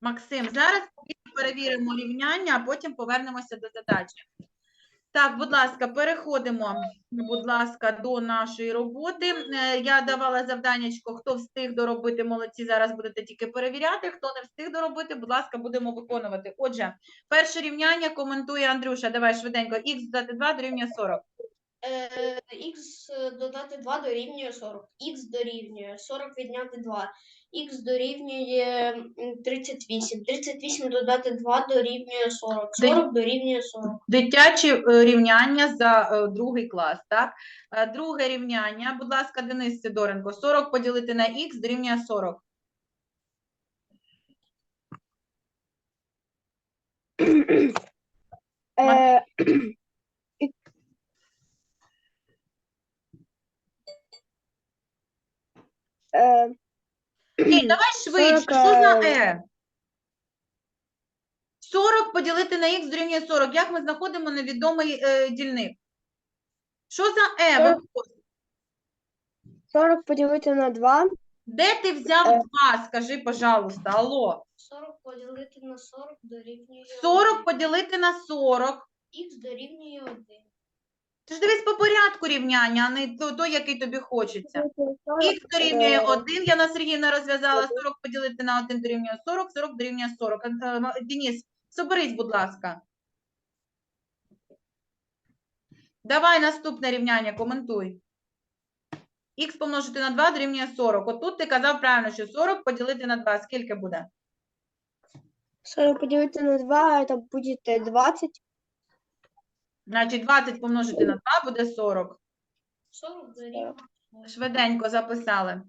Максим, зараз перевіримо рівняння, а потім повернемося до задачі. Так, будь ласка, переходимо, будь ласка, до нашої роботи. Е, Я давала завданнячко, хто встиг доробити, молодці, зараз будете тільки перевіряти. Хто не встиг доробити, будь ласка, будемо виконувати. Отже, перше рівняння коментує Андрюша. Давай швиденько. Х додати 2 дорівнює 40. Е, Х додати 2 дорівнює 40. Х дорівнює 40 відняти 2. Х дорівнює м, 38. 38 додати 2 дорівнює 40. 40 дорівнює 40. Дитячі е, рівняння за е, другий клас, так? Друге рівняння, будь ласка, Денис Сидоренко, 40 поділити на х дорівнює 40. Е, Ні, давай швидше, 40, що за е, е? 40 поділити на х дорівнює 40. Як ми знаходимо невідомий е, дільник? Що за е? 40. Вовко? 40 поділити на 2. Де ти взяв Е. 2? Скажи, пожалуйста, алло. 40 поділити на 40 дорівнює 40 1. поділити на 40. Х дорівнює 1. Ти ж дивись по порядку рівняння, а не то, той, який тобі хочеться. Х дорівнює е, 1, Яна Сергіївна розв'язала 40 поділити на 1 дорівнює 40, 40 дорівнює 40. Е, е, М- Денис, соберись, будь ласка. Давай наступне рівняння, коментуй. Х помножити на 2 дорівнює 40. Отут ти казав правильно, що 40 поділити на 2. Скільки буде? 40 поділити на 2, це буде 20. Значить, 20 помножити на 2 буде 40. 40 дорівнює Швиденько записали.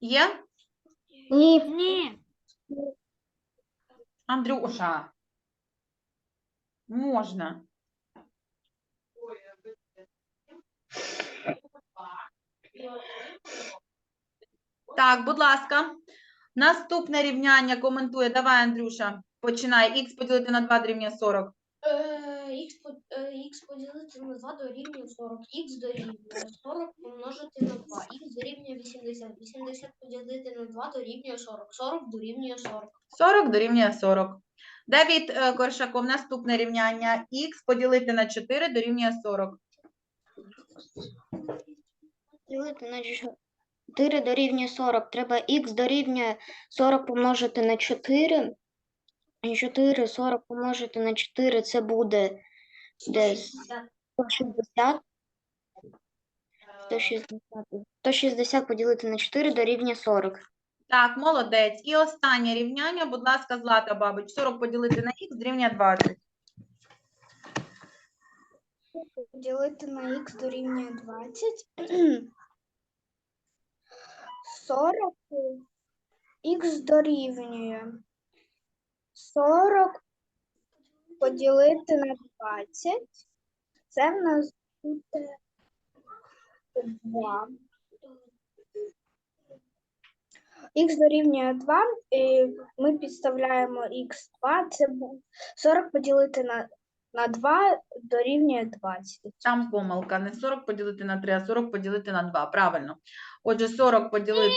Є? Ні. Ні. Андрюша. Можна. Так, будь ласка. Наступне рівняння коментує. Давай, Андрюша, починай. Х поділити на 2 дорівнює 40. Е, е, х поділити на 2 дорівнює 40. Х дорівнює 40 помножити на 2. Х дорівнює 80. 80 поділити 2 дорівнює 40. 40 дорівнює 40. 40 дорівнює 40. Давід е, Коршаков, наступне рівняння. Х поділити на 4 дорівнює 40. Ділити на 4 дорівнює 40. Треба х дорівнює 40 помножити на 4. І 4, 40 помножити на 4, це буде десь 160. 160. 160 поділити на 4 дорівнює 40. Так, молодець. І останнє рівняння, будь ласка, Злата Бабич. 40 поділити на х дорівнює 20. Поділити на х дорівнює 20. 40 х дорівнює 40 поділити на 20. Це в нас буде 2. Х дорівнює 2, і ми підставляємо х2, це 40 поділити на, на 2 дорівнює 20. Там помилка. Не 40 поділити на 3, а 40 поділити на 2. Правильно. Отже, 40 поділити.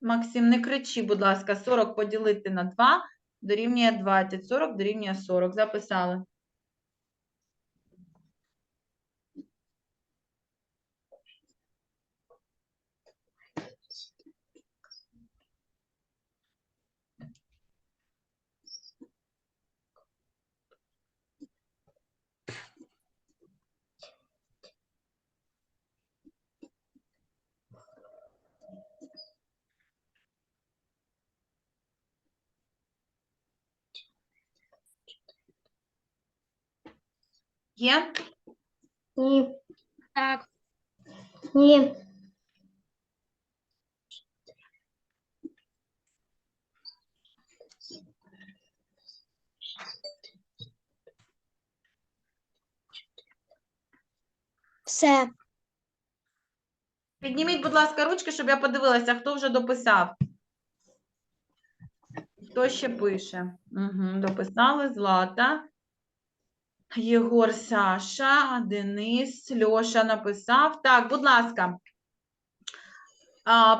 Максим, не кричи, будь ласка. 40 поділити на 2 дорівнює 20. 40 дорівнює 40. Записали. Є? Ні. Так. Ні. Все. Підніміть, будь ласка, ручки, щоб я подивилася, хто вже дописав. Хто ще пише? Угу, дописали Злата. Єгор Саша, Денис, Льоша написав. Так, будь ласка.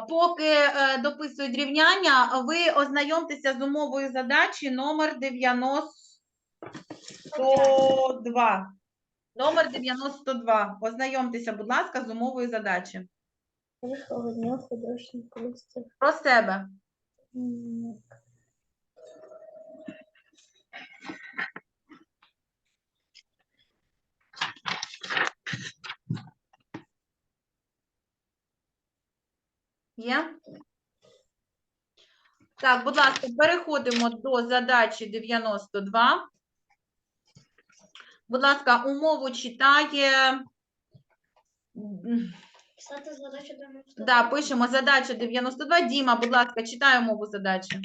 Поки е, дописують рівняння, ви ознайомтеся з умовою задачі номер 92. Номер 92. Ознайомтеся, будь ласка, з умовою задачі. Про себе. Є? Так, будь ласка, переходимо до задачі 92. Будь ласка, умову читає. Писати задачу Да, пишемо задача 92. Діма, будь ласка, читай умову задачі. Е,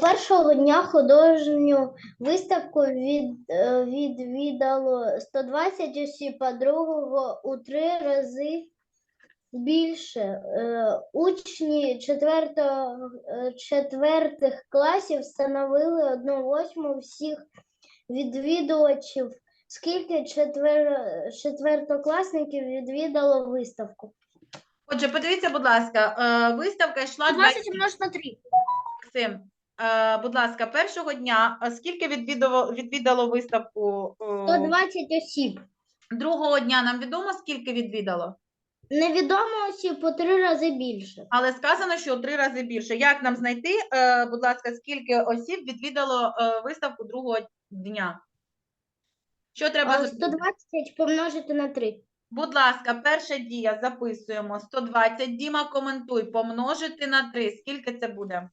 Першого дня художню виставку від, е, відвідало 120 осіб, а другого у три рази більше. Е, Учні е, четвертих класів встановили одну восьму всіх відвідувачів. Скільки четвер, четвертокласників відвідало виставку? Отже, подивіться, будь ласка, е, виставка йшла 20 умножити на 3. Максим, будь ласка, першого дня скільки відвідало, відвідало виставку? е, 120 осіб. Другого дня нам відомо, скільки відвідало, Невідомо осіб по три рази більше. але сказано, що у три рази більше. Як нам знайти, е, будь ласка, скільки осіб відвідало е, виставку другого дня? Що треба А зробити? 120 помножити на 3. Будь ласка, перша дія записуємо 120. Діма, коментуй, помножити на 3. Скільки це буде?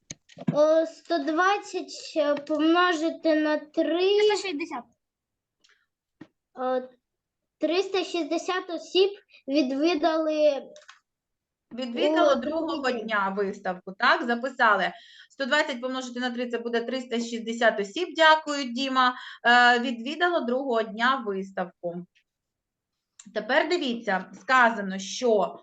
О, 120 е, помножити на 3. 360. Е, 360 осіб відвідали Відвідало другого дня виставку, так? Записали. 120 помножити на 3 це буде 360 осіб. Дякую, Діма. Е, відвідало другого дня виставку. Тепер дивіться, сказано, що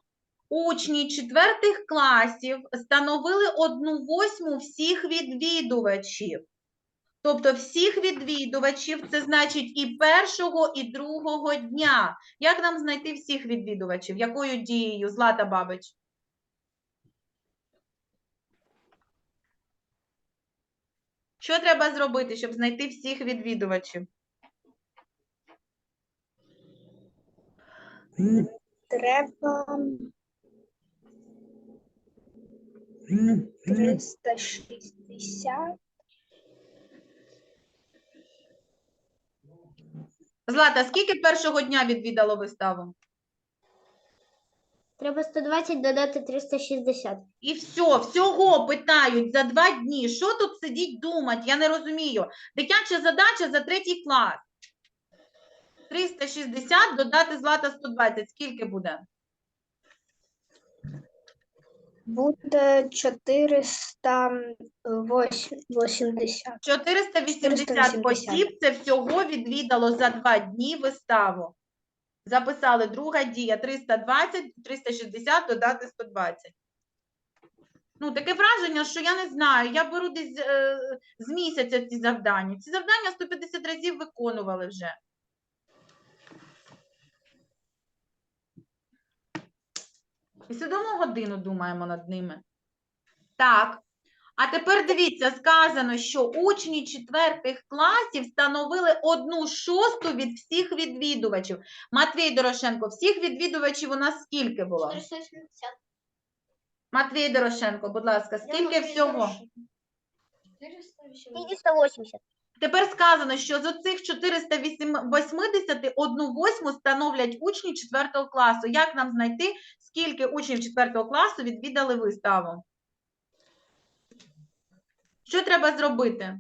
учні четвертих класів становили одну восьму всіх відвідувачів. Тобто всіх відвідувачів, це значить і першого, і другого дня. Як нам знайти всіх відвідувачів? Якою дією, Злата Бабич? Що треба зробити, щоб знайти всіх відвідувачів? Треба 360. Злата, скільки першого дня відвідало виставу? Треба 120 додати 360. І все, всього питають за два дні. Що тут сидіть думати? Я не розумію. Дитяча задача за третій клас. 360 додати злата 120. Скільки буде? Буде 480. 480 480. осіб це всього відвідало за два дні виставу. Записали друга дія 320, 360 додати 120. Ну, таке враження, що я не знаю. Я беру десь е, з місяця ці завдання. Ці завдання 150 разів виконували вже. І сидимо годину думаємо над ними. Так. А тепер дивіться, сказано, що учні четвертих класів становили одну шосту від всіх відвідувачів. Матвій Дорошенко, всіх відвідувачів у нас скільки було? 480. Матвій Дорошенко, будь ласка, скільки всього? 480. 480. Тепер сказано, що з оцих 480 одну восьму становлять учні 4 класу. Як нам знайти, скільки учнів 4 класу відвідали виставу? Що треба зробити?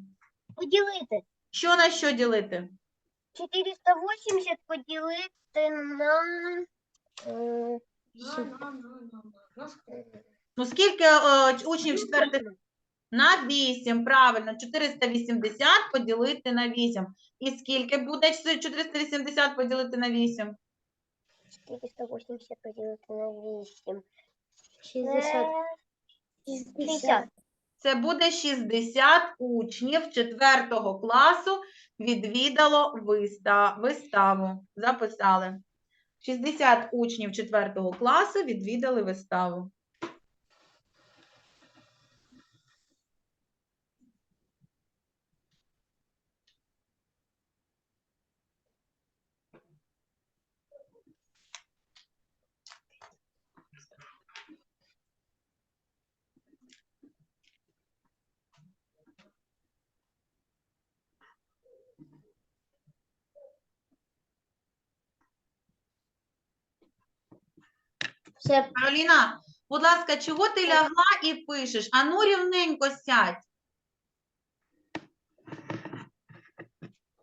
Поділити. Що на що ділити? 480 поділити на... е, Ну, скільки е, учнів четвертих? На 8, правильно, 480 поділити на 8. І скільки буде 480 поділити на 8? 480 поділити на 8. 60. 60. Це буде 60 учнів 4 класу відвідало виставу. Записали. 60 учнів 4 класу відвідали виставу. Все, Кароліна, будь ласка, чого ти лягла і пишеш? Ану рівненько сядь.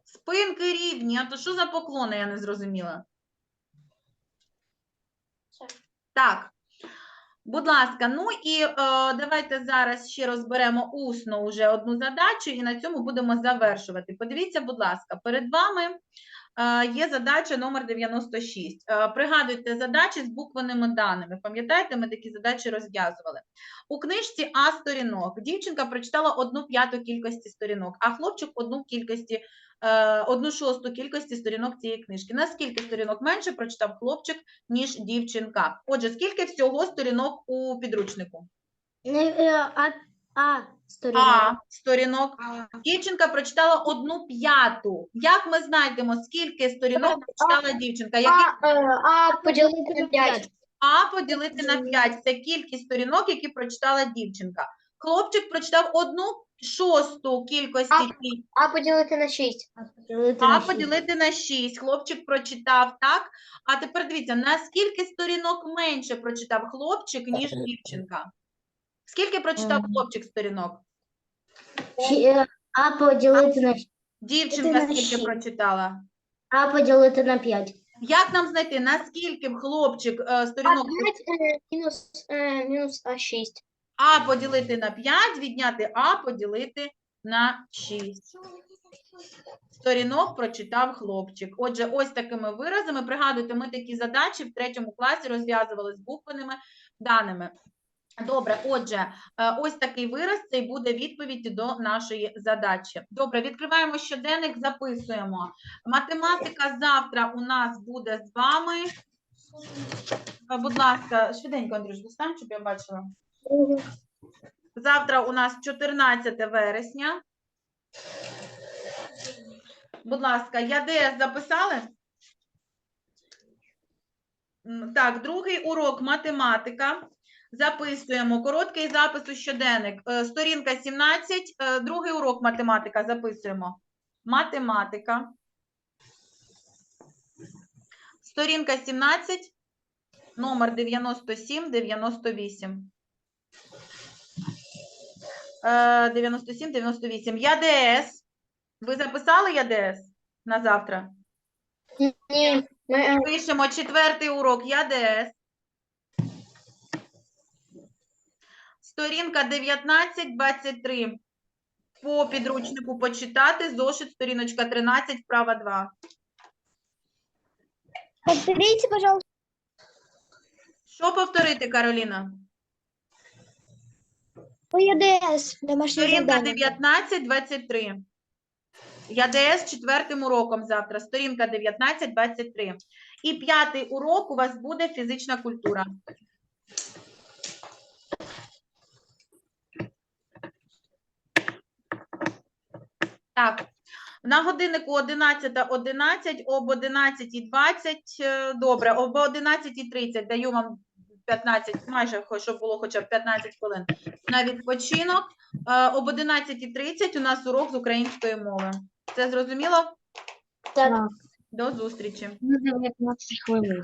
Спинки рівні, а то що за поклони, я не зрозуміла. Все. Так. Будь ласка, ну і е, давайте зараз ще розберемо усно уже одну задачу і на цьому будемо завершувати. Подивіться, будь ласка, перед вами є задача номер 96. Е, пригадуйте задачі з буквеними даними. Пам'ятаєте, ми такі задачі розв'язували. У книжці А сторінок дівчинка прочитала одну п'яту кількості сторінок, а хлопчик одну кількості, е, одну шосту кількості сторінок цієї книжки. Наскільки сторінок менше прочитав хлопчик, ніж дівчинка? Отже, скільки всього сторінок у підручнику? е, а, а, сторінок. А сторінок. Дівчинка прочитала одну п'яту. Як ми знайдемо, скільки сторінок прочитала дівчинка? Який А, е, а поділити на 5. А поділити на 5 – це кількість сторінок, які прочитала дівчинка. Хлопчик прочитав одну шосту кількості, ці- А поділити на 6. А поділити а поділити на 6. Хлопчик прочитав, так? А тепер дивіться, на скільки сторінок менше прочитав хлопчик, ніж дівчинка? Скільки прочитав хлопчик сторінок? А поділити на Дівчинка скільки прочитала? А поділити на 5. Як нам знайти, наскільки хлопчик е, сторінок мінус, е, мінус А6. А поділити на 5, відняти А поділити на 6. Сторінок прочитав хлопчик. Отже, ось такими виразами. Пригадуйте, ми такі задачі в третьому класі розв'язували з буквеними даними. Добре, отже, е, ось такий вираз це й буде відповідь до нашої задачі. Добре, відкриваємо щоденник, записуємо. Математика завтра у нас буде з вами. Е, Будь ласка, швиденько, Андрюш, достань, щоб я бачила. Завтра у нас 14 вересня. Будь ласка, я ДС записали? Так, другий урок математика. Записуємо короткий запис у щоденник. Е, Сторінка 17, е, другий урок математика записуємо. Математика. Сторінка 17, номер 97-98. Е, 97, 98. ЯДС. Ви записали ЯДС на завтра? Ні, Пишемо четвертий урок ЯДС. Сторінка 19, 23. По підручнику почитати. Зошит, сторіночка 13, вправа 2. Повторите, пожалуйста. Що повторити, Кароліна? По ЕДС. Домашнее Сторінка задание. 19, 23. ЯДС четвертим уроком завтра. Сторінка 19, 23. І п'ятий урок у вас буде фізична культура. Так, на годиннику 11.11, 11, об 11.20, е, добре, об 11.30 даю вам 15, майже, щоб було хоча б 15 хвилин на відпочинок. Е, Об 11.30 у нас урок з української мови. Це зрозуміло? так. До зустрічі. Буде 19 хвилин.